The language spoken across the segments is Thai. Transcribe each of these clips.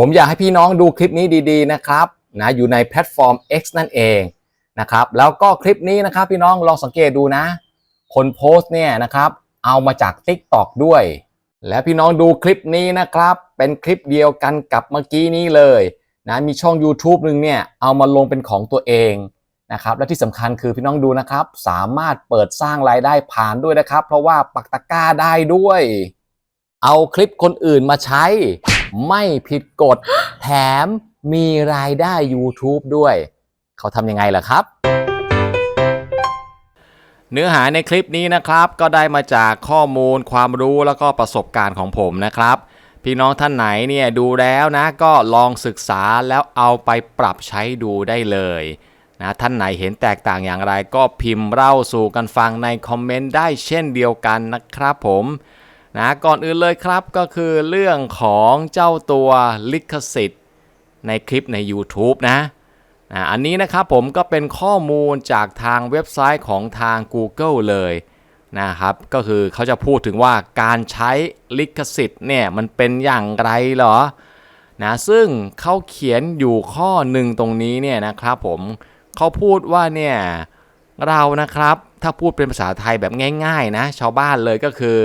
ผมอยากให้พี่น้องดูคลิปนี้ดีๆนะครับนะอยู่ในแพลตฟอร์ม X นั่นเองนะครับแล้วก็คลิปนี้นะครับพี่น้องลองสังเกตดูนะ คนโพสต์เนี่ยนะครับเอามาจาก TikTok ด้วย และพี่น้องดูคลิปนี้นะครับ เป็นคลิปเดียวกันกับเมื่อกี้นี้เลยนะมีช่อง YouTube หนึ่งเนี่ยเอามาลงเป็นของตัวเองนะครับและที่สำคัญคือพี่น้องดูนะครับ สามารถเปิดสร้างรายได้ผ่านด้วยนะครับ เพราะว่าปักตะกร้าได้ด้วย เอาคลิปคนอื่นมาใช้ ไม่ผิดกฎ แถมมีรายได้ YouTube ด้วย เขาทำยังไงล่ะครับ เนื้อหาในคลิปนี้นะครับ ก็ได้มาจากข้อมูลความรู้แล้วก็ประสบการณ์ของผมนะครับ พี่น้องท่านไหนเนี่ยดูแล้วนะก็ลองศึกษาแล้วเอาไปปรับใช้ดูได้เลยนะท่านไหนเห็นแตกต่างอย่างไรก็พิมพ์เล่าสู่กันฟังในคอมเมนต์ได้เช่นเดียวกันนะครับผม นะก่อนอื่นเลยครับก็คือเรื่องของเจ้าตัวลิขสิทธิ์ในคลิปใน YouTube นะนะอันนี้นะครับผมก็เป็นข้อมูลจากทางเว็บไซต์ของทาง Google เลยนะครับก็คือเขาจะพูดถึงว่าการใช้ลิขสิทธิ์เนี่ยมันเป็นอย่างไรเหรอนะซึ่งเขาเขียนอยู่ข้อหนึ่งตรงนี้เนี่ยนะครับผมเขาพูดว่าเนี่ยเรานะครับถ้าพูดเป็นภาษาไทยแบบง่าย ๆ นะ ชาวบ้านเลยก็คือ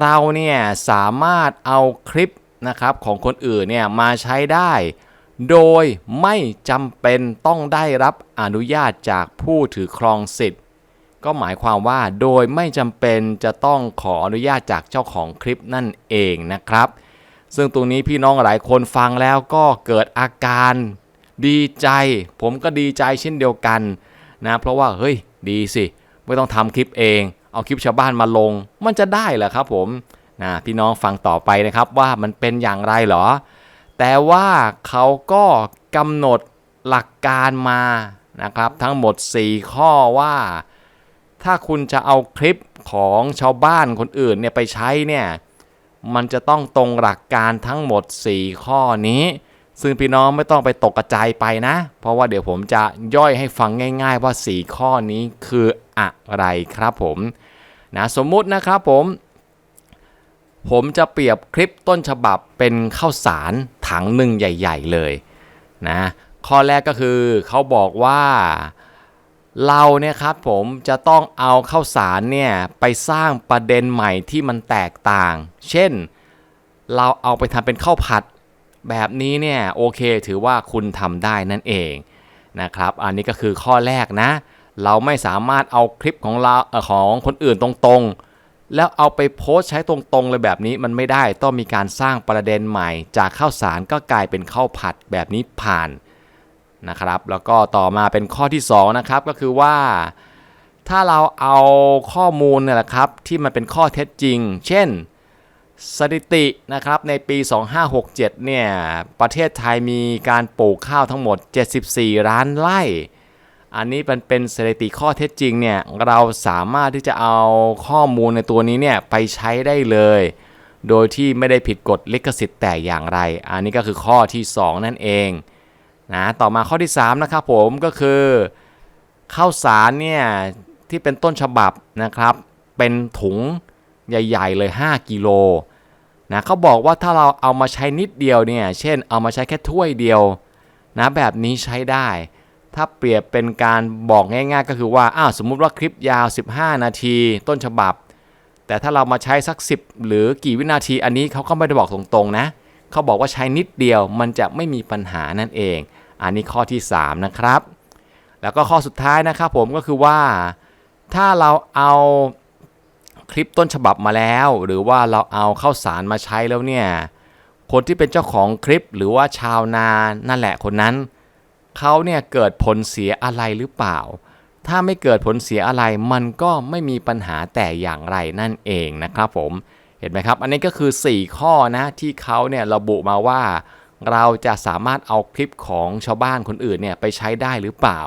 เราเนี่ยสามารถเอาคลิปนะครับของคนอื่นเนี่ยมาใช้ได้ โดยไม่จำเป็นต้องได้รับอนุญาตจากผู้ถือครองสิทธิ์ ก็หมายความว่าโดยไม่จำเป็นจะต้องขออนุญาตจากเจ้าของคลิปนั่นเองนะครับ ซึ่งตรงนี้พี่น้องหลายคนฟังแล้วก็เกิดอาการดีใจ ผมก็ดีใจเช่นเดียวกันนะเพราะว่าเฮ้ยดีสิ ไม่ต้องทำคลิปเอง เอาคลิปชาวบ้านมาลง มันจะได้เหรอครับผมนะพี่น้องฟังต่อไปนะครับว่ามันเป็นอย่างไรเหรอ แต่ว่าเขาก็กำหนดหลักการมานะครับ ทั้งหมด 4 ข้อว่า ถ้าคุณจะเอาคลิปของชาวบ้านคนอื่นเนี่ยไปใช้เนี่ยมันจะต้องตรงหลักการทั้งหมด 4 ข้อนี้ ซึ่งพี่น้องไม่ต้องไปตกกระจายไปนะ เพราะว่าเดี๋ยวผมจะย่อยให้ฟังง่าย ๆ ว่า 4 ข้อนี้คืออะไรครับผมนะสมมุตินะครับผม ผมจะเปรียบคลิปต้นฉบับเป็นข้าวสารถังหนึ่งใหญ่ ๆ เลยนะข้อแรกก็คือเขาบอกว่าเราเนี่ยครับผมจะต้องเอาข้าวสารเนี่ยไปสร้างประเด็นใหม่ที่มันแตกต่าง เช่น เราเอาไปทำเป็นข้าวผัด แบบนี้เนี่ยโอเคถือว่าคุณทำได้นั่นเองนะครับ อันนี้ก็คือข้อแรกนะ เราไม่สามารถเอาคลิปของเราของคนอื่นตรงๆ แล้วเอาไปโพสใช้ตรงๆ เลยแบบนี้มันไม่ได้ต้องมีการสร้างประเด็นใหม่ จากข้าวสารก็กลายเป็นข้าวผัดแบบนี้ผ่านนะครับ แล้วก็ต่อมาเป็นข้อที่2นะครับก็คือว่า ถ้าเราเอาข้อมูลเนี่ยแหละครับที่มันเป็นข้อเท็จจริง เช่น สถิตินะครับในปี 2567 เนี่ย ประเทศไทยมีการปลูกข้าวทั้งหมด 74 ล้านไร่ อันนี้มันเป็นสถิติข้อเท็จจริงเนี่ย เราสามารถที่จะเอาข้อมูลในตัวนี้เนี่ย ไปใช้ได้เลย โดยที่ไม่ได้ผิดกฎลิขสิทธิ์แต่อย่างไร อันนี้ก็คือข้อที่ 2 นั่นเองนะต่อมาข้อที่ 3 นะครับผมก็คือข้าวสารเนี่ย ที่เป็นต้นฉบับนะครับ เป็นถุงใหญ่ ๆ เลย 5 กิโล นะเขาบอกว่าถ้าเราเอามาใช้นิดเดียวเนี่ยเช่นเอามาใช้แค่ถ้วยเดียวนะแบบนี้ใช้ได้ ถ้าเปรียบเป็นการบอกง่าย ๆ ก็คือว่าอ้าวสมมุติว่าคลิปยาว 15 นาที ต้นฉบับ แต่ถ้าเรามาใช้สัก 10 หรือกี่วินาทีอันนี้เขาก็ไม่ได้บอกตรงๆนะเขาบอกว่าใช้นิดเดียวมันจะไม่มีปัญหานั่นเอง อันนี้ข้อที่ 3 นะครับ แล้วก็ข้อสุดท้ายนะครับผมก็คือว่าถ้าเราเอา คลิปต้นฉบับมาแล้ว หรือว่าเราเอาเข้าวสารมาใช้แล้วเนี่ยคนที่เป็นเจ้าของคลิปหรือว่าชาวนานั่นแหละคนนั้นเขาเนี่ยเกิดผลเสียอะไรหรือเปล่า ถ้าไม่เกิดผลเสียอะไรมันก็ไม่มีปัญหาแต่อย่างไรนั่นเองนะครับผมเห็นไหมครับ อันนี้ก็คือ 4 ข้อนะที่เขาเนี่ยระบุมาว่า เราจะสามารถเอาคลิปของชาวบ้านคนอื่นเนี่ยไปใช้ได้หรือเปล่า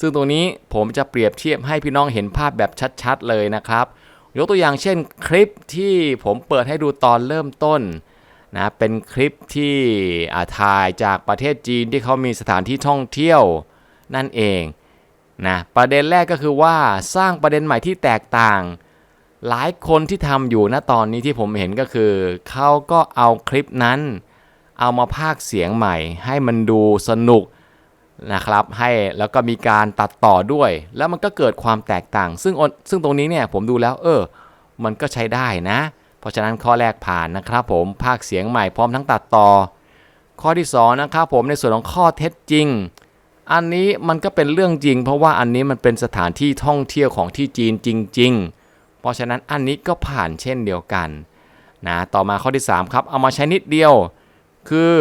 ซึ่งตรงนี้ผมจะเปรียบเทียบให้พี่น้องเห็นภาพแบบชัด ๆ เลยนะครับ ยกตัวอย่างเช่นคลิปที่ผมเปิดให้ดูตอนเริ่มต้นนะเป็นคลิปที่ถ่ายจากประเทศจีนที่เขามีสถานที่ท่องเที่ยวนั่นเองนะประเด็นแรกก็คือว่าสร้างประเด็นใหม่ที่แตกต่าง หลายคนที่ทำอยู่ณตอนนี้ที่ผมเห็นก็คือ เขาก็เอาคลิปนั้น เอามาพากเสียงใหม่ ให้มันดูสนุก นะครับให้แล้วก็มีการตัดต่อด้วย แล้วมันก็เกิดความแตกต่าง ซึ่งซึ่งตรงนี้เนี่ยผมดูแล้ว เออ มันก็ใช้ได้นะ เพราะฉะนั้นข้อแรกผ่านนะครับ ผมภาคเสียงใหม่พร้อมทั้งตัดต่อ ข้อที่2นะครับผมในส่วนของข้อเท็จจริง อันนี้มันก็เป็นเรื่องจริง เพราะว่าอันนี้มันเป็นสถานที่ท่องเที่ยวของที่จีนจริง ๆ เพราะฉะนั้นอันนี้ก็ผ่านเช่นเดียวกันนะต่อมาข้อที่3ครับเอามาใช้นิดเดียว คือ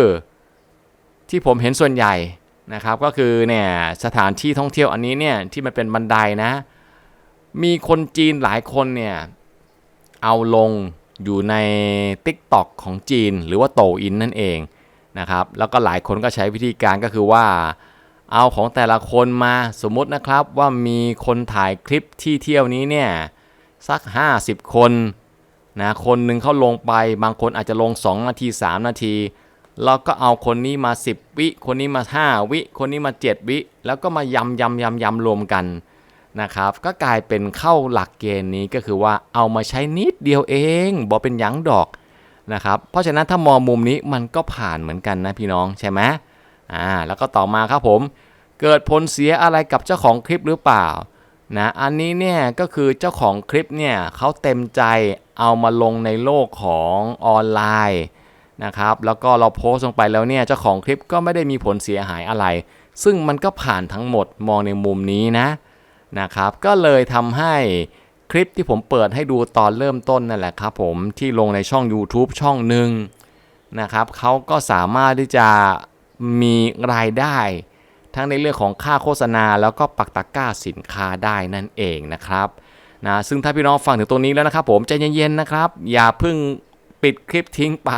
ที่ผมเห็นส่วนใหญ่ นะครับก็คือเนี่ยสถานที่ท่องเที่ยวอันนี้เนี่ยที่มันเป็นบันไดนะ มีคนจีนหลายคนเนี่ยเอาลงอยู่ใน TikTok ของจีน หรือว่าโตอินนั่นเองนะครับแล้วก็หลายคนก็ใช้วิธีการก็คือว่าเอาของแต่ละคนมาสมมุตินะครับว่ามีคนถ่ายคลิปที่เที่ยวนี้เนี่ยสัก 50 คนนะคนหนึ่งเขาลงไปบางคนอาจจะลง 2 นาที 3 นาที เราก็เอาคนนี้มา 10 วิ คนนี้มา 5 วิ คนนี้มา 7 วิ แล้วก็มายำยำยำยำรวมกันนะครับ ก็กลายเป็นเข้าหลักเกณฑ์นี้ก็คือว่าเอามาใช้นิดเดียวเองบอกเป็นยังดอกนะครับ เพราะฉะนั้นถ้ามองมุมนี้มันก็ผ่านเหมือนกันนะพี่น้องใช่ไหมอ่าแล้วก็ต่อมาครับผม เกิดผลเสียอะไรกับเจ้าของคลิปหรือเปล่านะอันนี้เนี่ยก็คือเจ้าของคลิปเนี่ยเขาเต็มใจเอามาลงในโลกของออนไลน์ นะครับแล้วก็เราโพสต์ลงไปแล้วเนี่ยเจ้าของคลิปก็ไม่ได้มีผลเสียหายอะไร ซึ่งมันก็ผ่านทั้งหมดมองในมุมนี้นะนะครับ ก็เลยทำให้คลิปที่ผมเปิดให้ดูตอนเริ่มต้นนั่นแหละครับผมที่ลงในช่อง YouTube ช่องหนึ่งนะครับเขาก็สามารถที่จะมีรายได้ ทั้งในเรื่องของค่าโฆษณาแล้วก็ปักตะกร้าสินค้าได้นั่นเองนะครับนะซึ่งถ้าพี่น้องฟังถึงตรงนี้แล้วนะครับผมใจเย็นๆนะครับ อย่าเพิ่งปิดคลิปทิ้งไป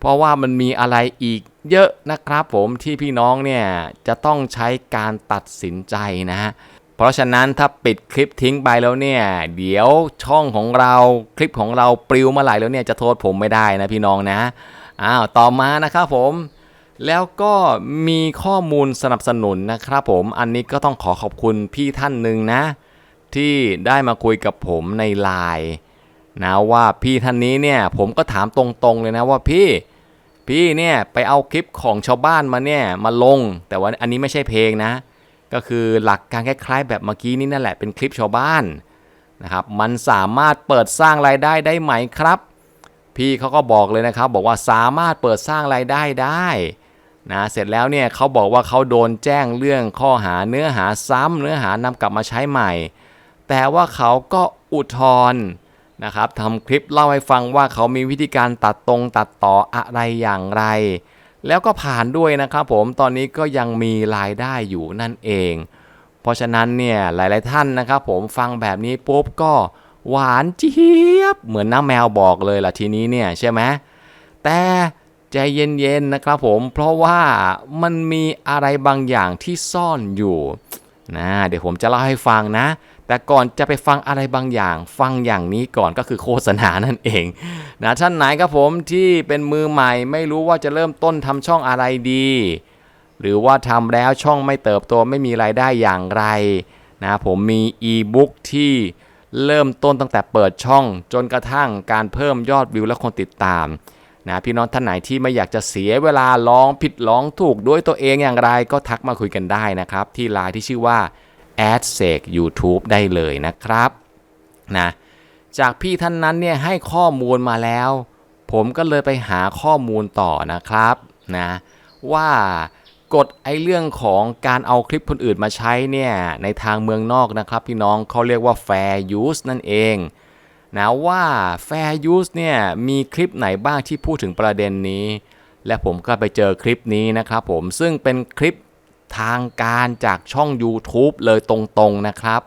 เพราะว่ามันมีอะไรอีกเยอะนะครับผมที่พี่น้องเนี่ยจะต้องใช้การตัดสินใจนะฮะเพราะฉะนั้นถ้าปิดคลิปทิ้งไปแล้วเนี่ยเดี๋ยวช่องของเราคลิปของเราปลิวมาไหลแล้วเนี่ยจะโทษผมไม่ได้นะพี่น้องนะอ้าวต่อมานะครับผมแล้วก็มีข้อมูลสนับสนุนนะครับผมอันนี้ก็ต้องขอขอบคุณพี่ท่านหนึ่งนะ ที่ได้มาคุยกับผมในไลน์นะว่าพี่ท่านนี้เนี่ยผมก็ถามตรงๆเลยนะว่าพี่ พี่เนี่ยไปเอาคลิปของชาวบ้านมาเนี่ยมาลง แต่ว่าอันนี้ไม่ใช่เพลงนะ ก็คือหลักการคล้ายๆ แบบเมื่อกี้นี่นั่นแหละเป็นคลิปชาวบ้านนะครับ มันสามารถเปิดสร้างรายได้ได้ไหมครับ พี่เขาก็บอกเลยนะครับ บอกว่าสามารถเปิดสร้างรายได้ได้นะเสร็จแล้วเนี่ยเขาบอกว่าเขาโดนแจ้งเรื่องข้อหาเนื้อหาซ้ำเนื้อหานำกลับมาใช้ใหม่ แต่ว่าเขาก็อุทธรณ์ นะครับทำคลิปเล่าให้ฟังว่าเขามีวิธีการตัดตรงตัดต่ออะไรอย่างไร แล้วก็ผ่านด้วยนะครับผมตอนนี้ก็ยังมีรายได้อยู่นั่นเอง เพราะฉะนั้นเนี่ยหลาย ๆ ท่านนะครับผมฟังแบบนี้ปุ๊บก็หวานเจี๊ยบ เหมือนน้าแมวบอกเลยล่ะทีนี้เนี่ยใช่ไหมแต่ใจเย็น ๆ นะครับผมเพราะว่ามันมีอะไรบางอย่างที่ซ่อนอยู่ นะเดี๋ยวผมจะเล่าให้ฟังนะ แต่ก่อนจะไปฟังอะไรบางอย่าง ฟังอย่างนี้ก่อนก็คือโฆษณานั่นเองนะท่านไหนครับผมที่เป็นมือใหม่ไม่รู้ว่าจะเริ่มต้นทำช่องอะไรดี หรือว่าทำแล้วช่องไม่เติบโตไม่มีรายได้อย่างไรนะผมมีอีบุ๊กที่เริ่มต้นตั้งแต่เปิดช่องจนกระทั่งการเพิ่มยอดวิวและคนติดตาม นะพี่น้องท่านไหนที่ไม่อยากจะเสียเวลาลองผิดลองถูกด้วยตัวเองอย่างไรก็ทักมาคุยกันได้นะครับ ที่ไลน์ที่ชื่อว่า a d s e c YouTube ได้เลยนะครับนะจากพี่ท่านนั้นเนี่ยให้ข้อมูลมาแล้ว ผมก็เลยไปหาข้อมูลต่อนะครับนะว่ากฎไอเรื่องของการเอาคลิปคนอื่นมาใช้เนี่ยในทางเมืองนอกนะครับ พี่น้องเขาเรียกว่า fair use นั่นเอง นะว่า fair use เนี่ยมีคลิปไหนบ้างที่พูดถึงประเด็นนี้ และผมก็ไปเจอคลิปนี้นะครับผมซึ่งเป็นคลิปทางการจากช่อง YouTube เลยตรงๆนะครับ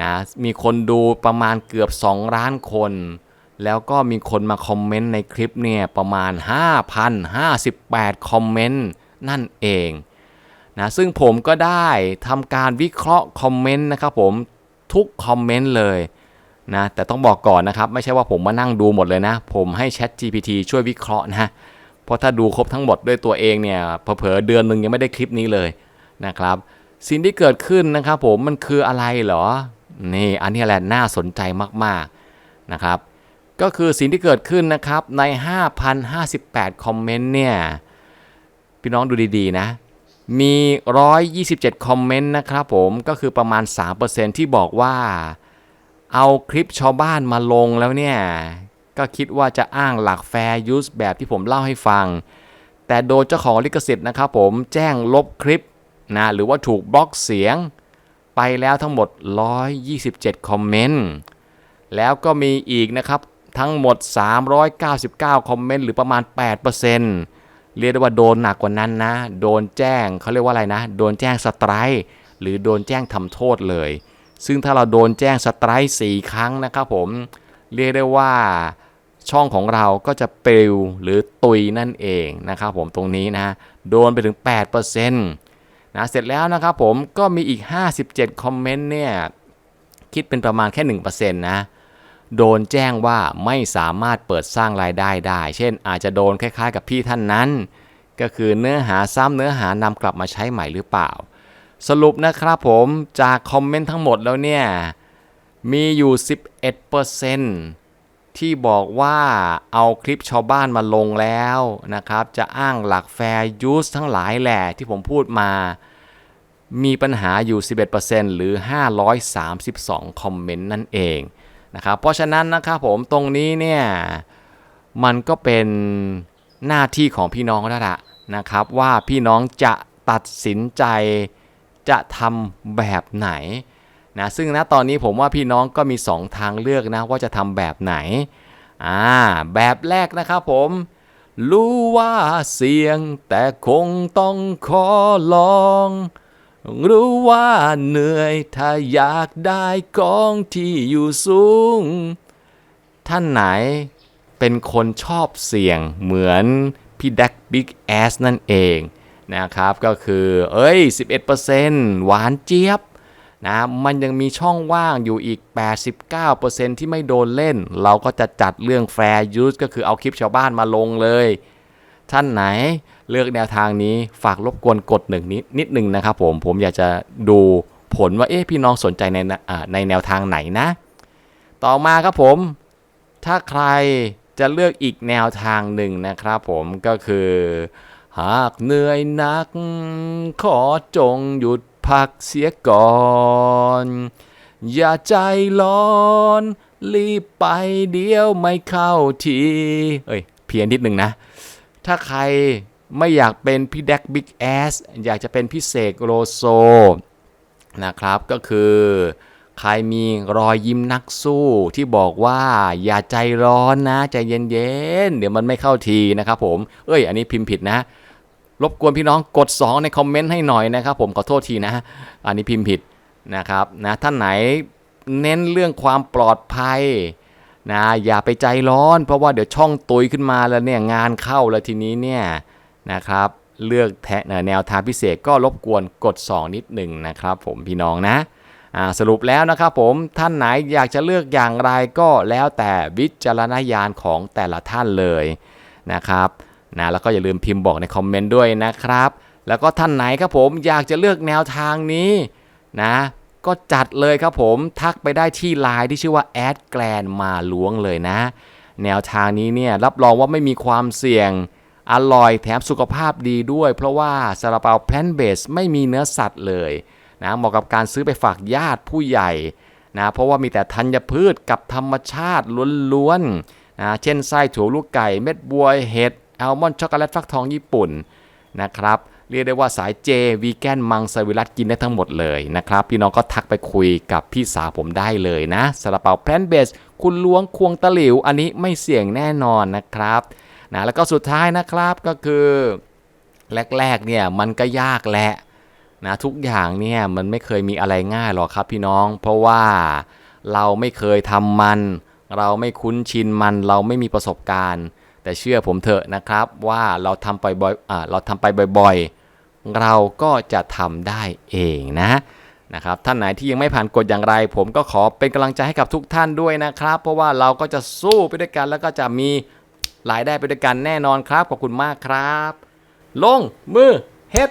นะมีคนดูประมาณเกือบ 2 ล้านคน แล้วก็มีคนมาคอมเมนต์ในคลิปเนี่ยประมาณ 5,058 คอมเมนต์นั่นเองนะซึ่งผมก็ได้ทำการวิเคราะห์คอมเมนต์นะครับผมทุกคอมเมนต์เลย นะแต่ต้องบอกก่อนนะครับไม่ใช่ว่าผมมานั่งดูหมดเลยนะ ผมให้ Chat GPT ช่วยวิเคราะห์นะเพราะถ้าดูครบทั้งหมดด้วยตัวเองเนี่ยเผลอเดือนหนึ่งยังไม่ได้คลิปนี้เลยนะครับสิ่งที่เกิดขึ้นนะครับผมมันคืออะไรเหรอนี่อันนี้แหละน่าสนใจมากๆนะครับก็คือสิ่งที่เกิดขึ้นนะครับใน 5,058 คอมเมนต์เนี่ยพี่น้องดูดีๆนะมี 127 คอมเมนต์นะครับผมก็คือประมาณ 3%ที่บอกว่า เอาคลิปชาวบ้านมาลงแล้วเนี่ย ก็คิดว่าจะอ้างหลักแฟร์ยูสแบบที่ผมเล่าให้ฟัง แต่โดนเจ้าของลิขสิทธิ์นะครับผมแจ้งลบคลิปนะหรือว่าถูกบล็อกเสียง ไปแล้วทั้งหมด 127 คอมเมนต์ แล้วก็มีอีกนะครับ ทั้งหมด 399 คอมเมนต์ หรือประมาณ 8%เรียกได้ว่าโดนหนักกว่านั้นนะ โดนแจ้งเขาเรียกว่าอะไรนะ โดนแจ้งสไตร์หรือโดนแจ้งทำโทษเลย ซึ่งถ้าเราโดนแจ้งสไตร์4ครั้งนะครับผม เรียกได้ว่าช่องของเราก็จะปลิวหรือตุยนั่นเองนะครับผมตรงนี้นะ โดนไปถึง 8%นะเสร็จแล้วนะครับผมก็มีอีก 57 คอมเมนต์เนี่ย คิดเป็นประมาณแค่ 1%นะ โดนแจ้งว่าไม่สามารถเปิดสร้างรายได้ได้ เช่นอาจจะโดนคล้ายๆ กับพี่ท่านนั้น ก็คือเนื้อหาซ้ำเนื้อหานำกลับมาใช้ใหม่หรือเปล่า สรุปนะครับผมจากคอมเมนต์ทั้งหมดแล้วเนี่ย มีอยู่ 11%ที่บอกว่าเอาคลิปชาวบ้านมาลงแล้วนะครับ จะอ้างหลักแฟร์ยูสทั้งหลายแหละที่ผมพูดมา มีปัญหาอยู่ 11%หรือ 532 คอมเมนต์นั่นเองนะครับ เพราะฉะนั้นนะครับผมตรงนี้เนี่ย มันก็เป็นหน้าที่ของพี่น้องแล้วล่ะนะครับ ว่าพี่น้องจะตัดสินใจ จะทำแบบไหนนะซึ่งณตอนนี้ผมว่าพี่น้องก็มี 2 ทางเลือกนะว่าจะทำแบบไหนอ่าแบบแรกนะครับผม รู้ว่าเสี่ยงแต่คงต้องขอลอง รู้ว่าเหนื่อยถ้าอยากได้กองที่อยู่สูง ท่านไหนเป็นคนชอบเสี่ยงเหมือนพี่แดกบิ๊กแอสนั่นเอง นะครับก็คือเอ้ย 11%หวานเจี๊ยบนะมันยังมีช่องว่างอยู่อีก 89%ที่ไม่โดนเล่น เราก็จะจัดเรื่องแฟร์ยูสก็คือเอาคลิปชาวบ้านมาลงเลย ท่านไหนเลือกแนวทางนี้ฝากรบกวนกดหนึ่งนิดนิดหนึ่งนะครับผมผมอยากจะดูผลว่าเอ๊ะพี่น้องสนใจในในแนวทางไหนนะ ต่อมาครับผม ถ้าใครจะเลือกอีกแนวทางหนึ่งนะครับผมก็คือ หากเหนื่อยหนัก ขอจงหยุดพักเสียก่อน อย่าใจร้อน รีบไปเดียวไม่เข้าทีเอ้ย เพียนนิดหนึ่งนะ ถ้าใครไม่อยากเป็นพี่แดกบิ๊กแอสอยากจะเป็นพี่เสกโลโซนะครับก็คือใครมีรอยยิ้มนักสู้ที่บอกว่าอย่าใจร้อนนะ ใจเย็นๆ เดี๋ยวมันไม่เข้าทีนะครับผม เอ้ย อันนี้พิมพ์ผิดนะ รบกวนพี่น้องกด 2 ในคอมเมนต์ให้หน่อยนะครับ ผมขอโทษทีนะ อันนี้พิมพ์ผิดนะครับนะท่านไหนเน้นเรื่องความปลอดภัยนะอย่าไปใจร้อน เพราะว่าเดี๋ยวช่องตุยขึ้นมาแล้วเนี่ยงานเข้าแล้วทีนี้เนี่ยนะครับเลือกแทเอ่อแนวทางพิเศษก็รบกวนกด 2 นิดหนึ่งนะครับ ผมพี่น้องนะสรุปแล้วนะครับผมท่านไหนอยากจะเลือกอย่างไรก็แล้วแต่วิจารณญาณของแต่ละท่านเลยนะครับ นะแล้วก็อย่าลืมพิมพ์บอกในคอมเมนต์ด้วยนะครับ แล้วก็ท่านไหนครับผมอยากจะเลือกแนวทางนี้นะก็จัดเลยครับผมทักไปได้ที่ไลน์ที่ชื่อว่าแอดแกลนมาล้วงเลยนะ แนวทางนี้เนี่ยรับรองว่าไม่มีความเสี่ยงอร่อยแถมสุขภาพดีด้วย เพราะว่าซาลาเปาแพลนเบสไม่มีเนื้อสัตว์เลยนะเหมาะกับการซื้อไปฝากญาติผู้ใหญ่นะเพราะว่ามีแต่ธัญพืชกับธรรมชาติล้วนๆนะเช่นไส้ถั่วลูกไก่เม็ดบัวเห็ด อัลมอนด์ช็อกโกแลตฟักทองญี่ปุ่นนะครับเรียกได้ว่าสายเจวีแกนมังสวิรัตกินได้ทั้งหมดเลยนะครับ พี่น้องก็ทักไปคุยกับพี่สาวผมได้เลยนะซาลาเปาแพลนเบส คุณล้วงควงตะหลิว อันนี้ไม่เสี่ยงแน่นอนนะครับนะแล้วก็สุดท้ายนะครับก็คือ แรกๆเนี่ยมันก็ยากแหละนะทุกอย่างเนี่ยมันไม่เคยมีอะไรง่ายหรอกครับพี่น้อง เพราะว่าเราไม่เคยทำมัน เราไม่คุ้นชินมันเราไม่มีประสบการณ์ แต่เชื่อผมเถอะนะครับว่าเราทำไปบ่อยอเราทำไปบ่อยๆ เราก็จะทำได้เองนะนะครับท่านไหนที่ยังไม่ผ่านกฎอย่างไร ผมก็ขอเป็นกำลังใจให้กับทุกท่านด้วยนะครับ เพราะว่าเราก็จะสู้ไปด้วยกันแล้วก็จะมีรายได้ไปด้วยกันแน่นอนครับขอบคุณมากครับ ลงมือเฮ็ด